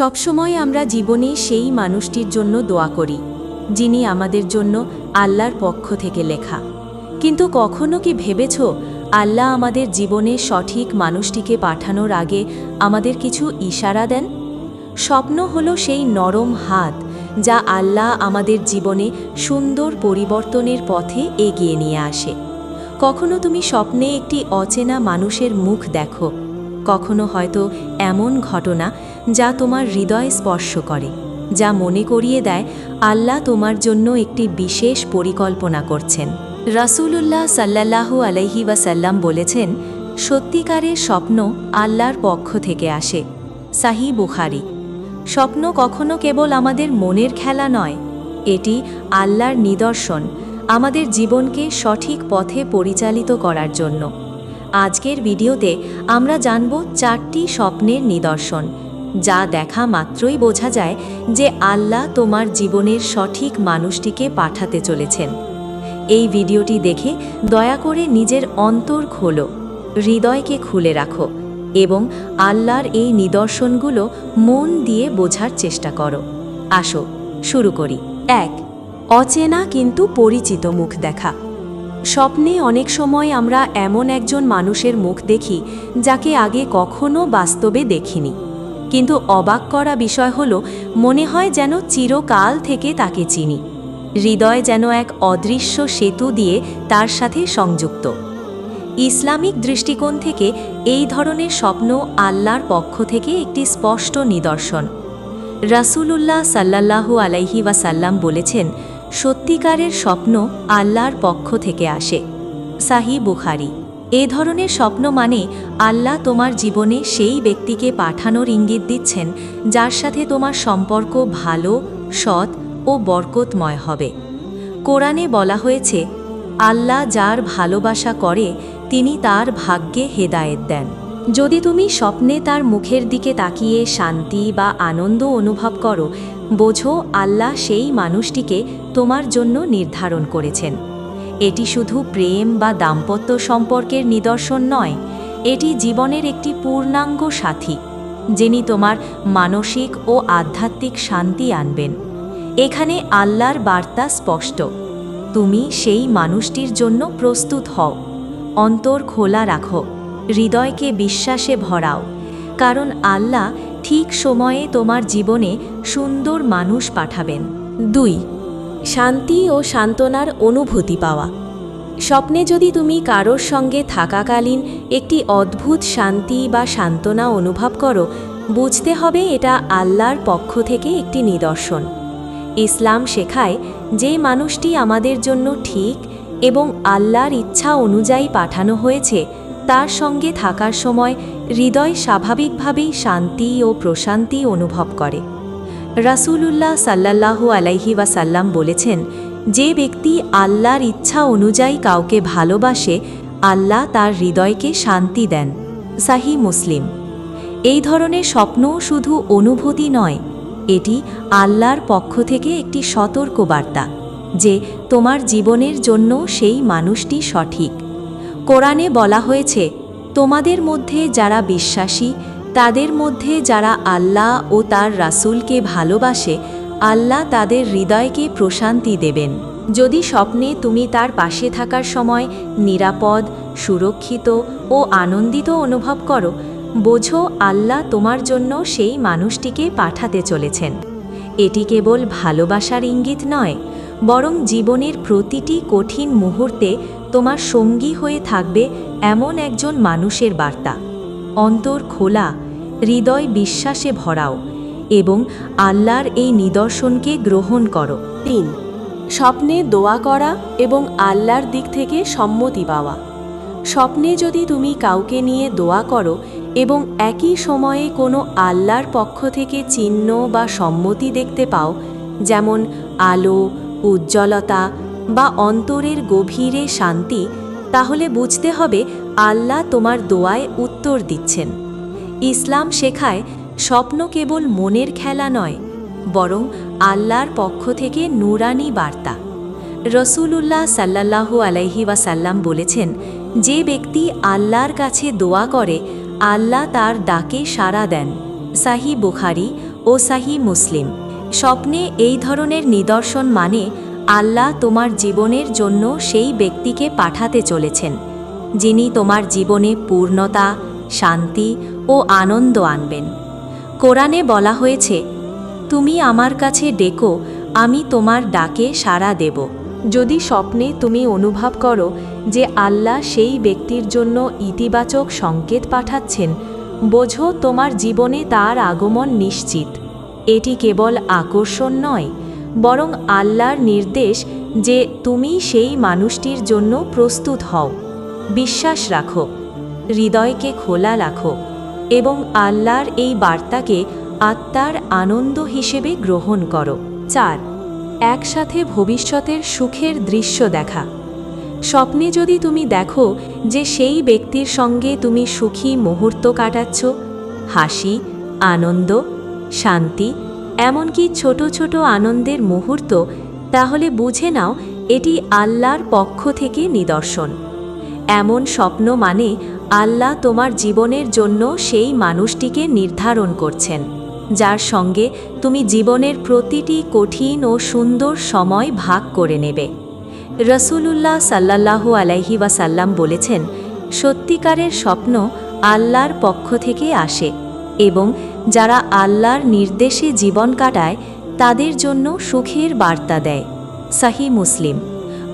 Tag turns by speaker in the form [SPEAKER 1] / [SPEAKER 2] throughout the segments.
[SPEAKER 1] সবসময় আমরা জীবনে সেই মানুষটির জন্য দোয়া করি, যিনি আমাদের জন্য আল্লাহর পক্ষ থেকে লেখা। কিন্তু কখনো কি ভেবেছ, আল্লাহ আমাদের জীবনে সঠিক মানুষটিকে পাঠানোর আগে আমাদের কিছু ইশারা দেন? স্বপ্ন হলো সেই নরম হাত, যা আল্লাহ আমাদের জীবনে সুন্দর পরিবর্তনের পথে এগিয়ে নিয়ে আসে। কখনো তুমি স্বপ্নে একটি অচেনা মানুষের মুখ দেখো, কখনো হয়তো এমন ঘটনা যা তোমার হৃদয় স্পর্শ করে, যা মনে করিয়ে দেয় আল্লাহ তোমার জন্য একটি বিশেষ পরিকল্পনা করছেন। রাসূলুল্লাহ সাল্লাল্লাহু আলাইহি ওয়াসাল্লাম বলেছেন, সত্যিকারের স্বপ্ন আল্লাহর পক্ষ থেকে আসে। সাহি বুখারি। স্বপ্ন কখনো কেবল আমাদের মনের খেলা নয়, এটি আল্লাহর নিদর্শন, আমাদের জীবনকে সঠিক পথে পরিচালিত করার জন্য। আজকের ভিডিওতে আমরা জানব চারটি স্বপ্নের নিদর্শন যা দেখা মাত্রই বোঝা যায় যে আল্লাহ তোমার জীবনের সঠিক মানুষটিকে পাঠাতে চলেছেন। এই ভিডিওটি দেখে দয়া করে নিজের অন্তর খোলো, হৃদয়কে খুলে রাখো এবং আল্লাহর এই নিদর্শনগুলো মন দিয়ে বোঝার চেষ্টা করো। আসো, শুরু করি। এক, অচেনা কিন্তু পরিচিত মুখ দেখা। স্বপ্নে অনেক সময় আমরা এমন একজন মানুষের মুখ দেখি যাকে আগে কখনো বাস্তবে দেখিনি। কিন্তু অবাক করা বিষয় হলো, মনে হয় যেন চিরকাল থেকে তাকে চিনি। হৃদয় যেন এক অদৃশ্য সেতু দিয়ে তার সাথে সংযুক্ত। ইসলামিক দৃষ্টিকোণ থেকে এই ধরনের স্বপ্ন আল্লাহর পক্ষ থেকে একটি স্পষ্ট নিদর্শন। রাসূলুল্লাহ সাল্লাল্লাহু আলাইহি ওয়াসাল্লাম বলেছেন, সত্যিকারের স্বপ্ন আল্লাহর পক্ষ থেকে আসে। সাহি বুখারি। এ ধরনের স্বপ্ন মানে আল্লাহ তোমার জীবনে সেই ব্যক্তিকে পাঠানোর ইঙ্গিত দিচ্ছেন, যার সাথে তোমার সম্পর্ক ভালো, সৎ ও বরকতময় হবে। কোরআনে বলা হয়েছে, আল্লাহ যার ভালোবাসা করে, তিনি তার ভাগ্যে হেদায়েত দেন। যদি তুমি স্বপ্নে তার মুখের দিকে তাকিয়ে শান্তি বা আনন্দ অনুভব করো, বোঝো আল্লাহ সেই মানুষটিকে তোমার জন্য নির্ধারণ করেছেন। এটি শুধু প্রেম বা দাম্পত্য সম্পর্কের নিদর্শন নয়, এটি জীবনের একটি পূর্ণাঙ্গ সাথী, যিনি তোমার মানসিক ও আধ্যাত্মিক শান্তি আনবেন। এখানে আল্লাহর বার্তা স্পষ্ট, তুমি সেই মানুষটির জন্য প্রস্তুত হও, অন্তর খোলা রাখো, হৃদয়কে বিশ্বাসে ভরাও, কারণ আল্লাহ ঠিক সময়ে তোমার জীবনে সুন্দর মানুষ পাঠাবেন। দুই শান্তি ও সান্ত্বনার অনুভূতি পাওয়া। স্বপ্নে যদি তুমি কারোর সঙ্গে থাকাকালীন একটি অদ্ভুত শান্তি বা সান্ত্বনা অনুভব করো, বুঝতে হবে এটা আল্লাহর পক্ষ থেকে একটি নিদর্শন। ইসলাম শেখায় যে মানুষটি আমাদের জন্য ঠিক এবং আল্লাহর ইচ্ছা অনুযায়ী পাঠানো হয়েছে, তার সঙ্গে থাকার সময় হৃদয় স্বাভাবিকভাবেই শান্তি ও প্রশান্তি অনুভব করে। রাসূলুল্লাহ সাল্লাল্লাহু আলাইহি ওয়াসাল্লাম বলেছেন, যে ব্যক্তি আল্লাহর ইচ্ছা অনুযায়ী কাউকে ভালোবাসে, আল্লাহ তার হৃদয়কে শান্তি দেন। সাহি মুসলিম। এই ধরনের স্বপ্ন শুধু অনুভূতি নয়, এটি আল্লাহর পক্ষ থেকে একটি সতর্ক বার্তা যে তোমার জীবনের জন্য সেই মানুষটি সঠিক। কোরআনে বলা হয়েছে, তোমাদের মধ্যে যারা বিশ্বাসী তাদের মধ্যে যারা আল্লাহ ও তার রাসুলকে ভালোবাসে, আল্লাহ তাদের হৃদয়কে প্রশান্তি দেবেন। যদি স্বপ্নে তুমি তার পাশে থাকার সময় নিরাপদ, সুরক্ষিত ও আনন্দিত অনুভব করো, বোঝো আল্লাহ তোমার জন্য সেই মানুষটিকে পাঠাতে চলেছেন। এটি কেবল ভালোবাসার ইঙ্গিত নয়, বরং জীবনের প্রতিটি কঠিন মুহূর্তে তোমার সঙ্গী হয়ে থাকবে এমন একজন মানুষের বার্তা। অন্তর খোলা, হৃদয় বিশ্বাসে ভরাও এবং আল্লাহর এই নিদর্শনকে গ্রহণ করো। তিন, স্বপ্নে দোয়া করা এবং আল্লাহর দিক থেকে সম্মতি পাওয়া। স্বপ্নে যদি তুমি কাউকে নিয়ে দোয়া করো এবং একই সময়ে কোনো আল্লাহর পক্ষ থেকে চিহ্ন বা সম্মতি দেখতে পাও, যেমন আলো, উজ্জ্বলতা বা অন্তরের গভীরে শান্তি তাহলে বুঝতে হবে আল্লাহ তোমার দোয়ায় উত্তর দিচ্ছেন। ইসলাম শেখায় স্বপ্ন কেবল মনের খেলা নয়, বরং আল্লাহর পক্ষ থেকে নুরানি বার্তা। রসুলুল্লাহ সাল্লাল্লাহু আলাইহি ওয়াসাল্লাম বলেছেন, যে ব্যক্তি আল্লাহর কাছে দোয়া করে, আল্লাহ তার ডাকে সাড়া দেন। সাহি বুখারি ও সাহি মুসলিম। স্বপ্নে এই ধরনের নিদর্শন মানে আল্লাহ তোমার জীবনের জন্য সেই ব্যক্তিকে পাঠাতে চলেছেন, যিনি তোমার জীবনে পূর্ণতা, শান্তি ও আনন্দ আনবেন। কোরআনে বলা হয়েছে, তুমি আমার কাছে ডেকো, আমি তোমার ডাকে সাড়া দেব। যদি স্বপ্নে তুমি অনুভব করো যে আল্লাহ সেই ব্যক্তির জন্য ইতিবাচক সংকেত পাঠাচ্ছেন, বোঝো তোমার জীবনে তার আগমন নিশ্চিত। এটি কেবল আকর্ষণ নয় বরং আল্লাহর নির্দেশ যে তুমি সেই মানুষটির জন্য প্রস্তুত হও। বিশ্বাস রাখো, হৃদয়কে খোলা রাখো এবং আল্লাহর এই বার্তাকে আত্মার আনন্দ হিসেবে গ্রহণ করো। চার, একসাথে ভবিষ্যতের সুখের দৃশ্য দেখা। স্বপ্নে যদি তুমি দেখো যে সেই ব্যক্তির সঙ্গে তুমি সুখী মুহূর্ত কাটাচ্ছ, হাসি, আনন্দ, শান্তি এমনকি ছোট ছোট আনন্দের মুহূর্ত, তাহলে বুঝে নাও এটি আল্লাহর পক্ষ থেকে নিদর্শন। এমন স্বপ্ন মানে আল্লাহ তোমার জীবনের জন্য সেই মানুষটিকে নির্ধারণ করছেন, যার সঙ্গে তুমি জীবনের প্রতিটি কঠিন ও সুন্দর সময় ভাগ করে নেবে। রসুলুল্লাহ সাল্লাল্লাহু আলাইহি ওয়াসাল্লাম বলেছেন, সত্যিকারের স্বপ্ন আল্লাহর পক্ষ থেকে আসে এবং যারা আল্লাহর নির্দেশে জীবন কাটায়, তাদের জন্য সুখের বার্তা দেয়। সাহি মুসলিম।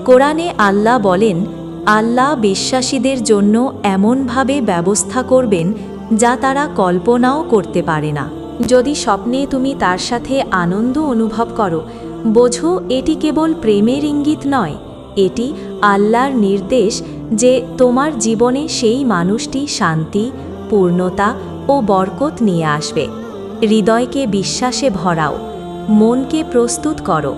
[SPEAKER 1] কোরআনে আল্লাহ বলেন, আল্লাহ বিশ্বাসীদের জন্য এমনভাবে ব্যবস্থা করবেন যা তারা কল্পনাও করতে পারে না। যদি স্বপ্নে তুমি তার সাথে আনন্দ অনুভব করো, বোঝো এটি কেবল প্রেমের ইঙ্গিত নয়, এটি আল্লাহর নির্দেশ যে তোমার জীবনে সেই মানুষটি শান্তি, পূর্ণতা ও বরকত নিয়ে আসবে। হৃদয়কে বিশ্বাসে ভরাও, মনকে প্রস্তুত করো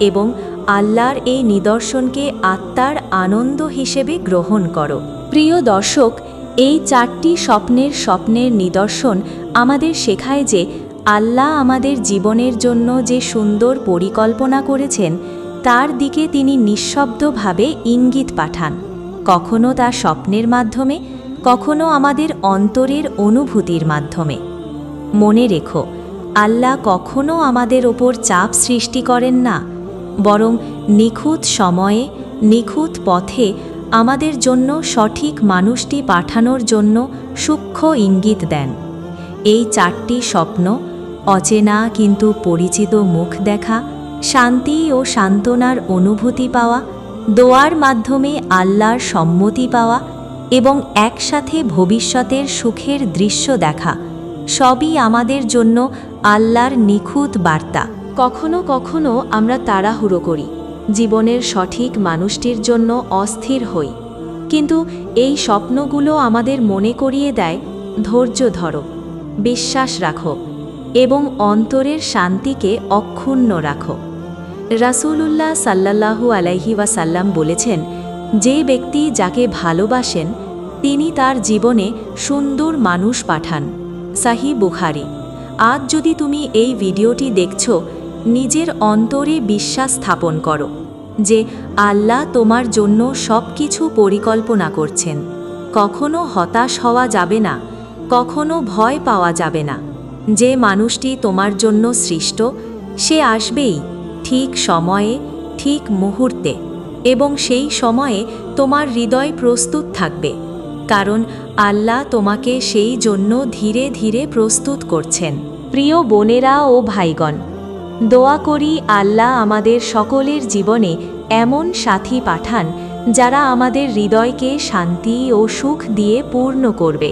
[SPEAKER 1] এবং আল্লাহর এই নিদর্শনকে আত্মার আনন্দ হিসেবে গ্রহণ করো। প্রিয় দর্শক, এই চারটি স্বপ্নের স্বপ্নের নিদর্শন আমাদের শেখায় যে আল্লাহ আমাদের জীবনের জন্য যে সুন্দর পরিকল্পনা করেছেন, তার দিকে তিনি নিঃশব্দভাবে ইঙ্গিত পাঠান। কখনো তা স্বপ্নের মাধ্যমে কখনো আমাদের অন্তরের অনুভূতির মাধ্যমে। মনে রেখো, আল্লাহ কখনো আমাদের ওপর চাপ সৃষ্টি করেন না, বরং নিখুঁত সময়ে, নিখুঁত পথে আমাদের জন্য সঠিক মানুষটি পাঠানোর জন্য সূক্ষ্ম ইঙ্গিত দেন। এই চারটি স্বপ্ন, অচেনা কিন্তু পরিচিত মুখ দেখা, শান্তি ও সান্ত্বনার অনুভূতি পাওয়া, দোয়ার মাধ্যমে আল্লাহর সম্মতি পাওয়া এবং একসাথে ভবিষ্যতের সুখের দৃশ্য দেখা। সবই আমাদের জন্য আল্লাহর নিখুঁত বার্তা। কখনো কখনো আমরা তাড়াহুড়ো করি। জীবনের সঠিক মানুষটির জন্য অস্থির হই। কিন্তু এই স্বপ্নগুলো আমাদের মনে করিয়ে দেয়, ধৈর্য ধরো, বিশ্বাস রাখো এবং অন্তরের শান্তিকে অক্ষুণ্ণ রাখো। রাসূলুল্লাহ সাল্লাল্লাহু আলাইহি ওয়াসাল্লাম বলেছেন যে ব্যক্তি যাকে ভালোবাসেন, তিনি তার জীবনে সুন্দর মানুষ পাঠান। সাহি বুখারি। আজ যদি তুমি এই ভিডিওটি দেখছ, নিজের অন্তরে বিশ্বাস স্থাপন করো যে আল্লাহ তোমার জন্য সব কিছু পরিকল্পনা করছেন। কখনো হতাশ হওয়া যাবে না, কখনো ভয় পাওয়া যাবে না। যে মানুষটি তোমার জন্য সৃষ্ট, সে আসবেই ঠিক সময়ে, ঠিক মুহূর্তে। এবং সেই সময়ে তোমার হৃদয় প্রস্তুত থাকবে, কারণ আল্লাহ তোমাকে সেই জন্য ধীরে ধীরে প্রস্তুত করছেন। প্রিয় বোনেরা ও ভাইগণ, দোয়া করি আল্লাহ আমাদের সকলের জীবনে এমন সাথী পাঠান যারা আমাদের হৃদয়কে শান্তি ও সুখ দিয়ে পূর্ণ করবে।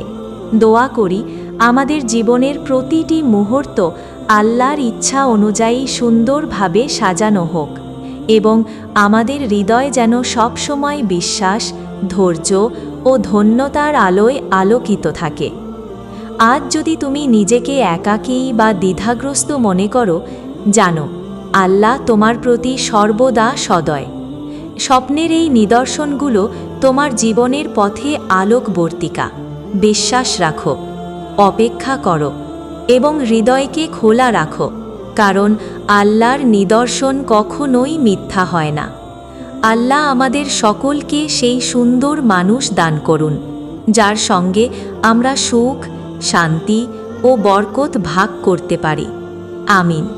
[SPEAKER 1] দোয়া করি আমাদের জীবনের প্রতিটি মুহূর্ত আল্লাহর ইচ্ছা অনুযায়ী সুন্দরভাবে সাজানো হোক। এবং আমাদের হৃদয় যেন সবসময় বিশ্বাস, ধৈর্য ও ধন্যতার আলোয় আলোকিত থাকে। আজ যদি তুমি নিজেকে একাকী বা দ্বিধাগ্রস্ত মনে করো, জানো, আল্লাহ তোমার প্রতি সর্বদা সদয়। স্বপ্নের এই নিদর্শনগুলো তোমার জীবনের পথে আলোকবর্তিকা। বিশ্বাস রাখো, অপেক্ষা করো এবং হৃদয়কে খোলা রাখো, কারণ আল্লাহর নিদর্শন কখনোই মিথ্যা হয় না। আল্লাহ আমাদের সকলকে সেই সুন্দর মানুষ দান করুন, যার সঙ্গে আমরা সুখ, শান্তি ও বরকত ভাগ করতে পারি। আমিন।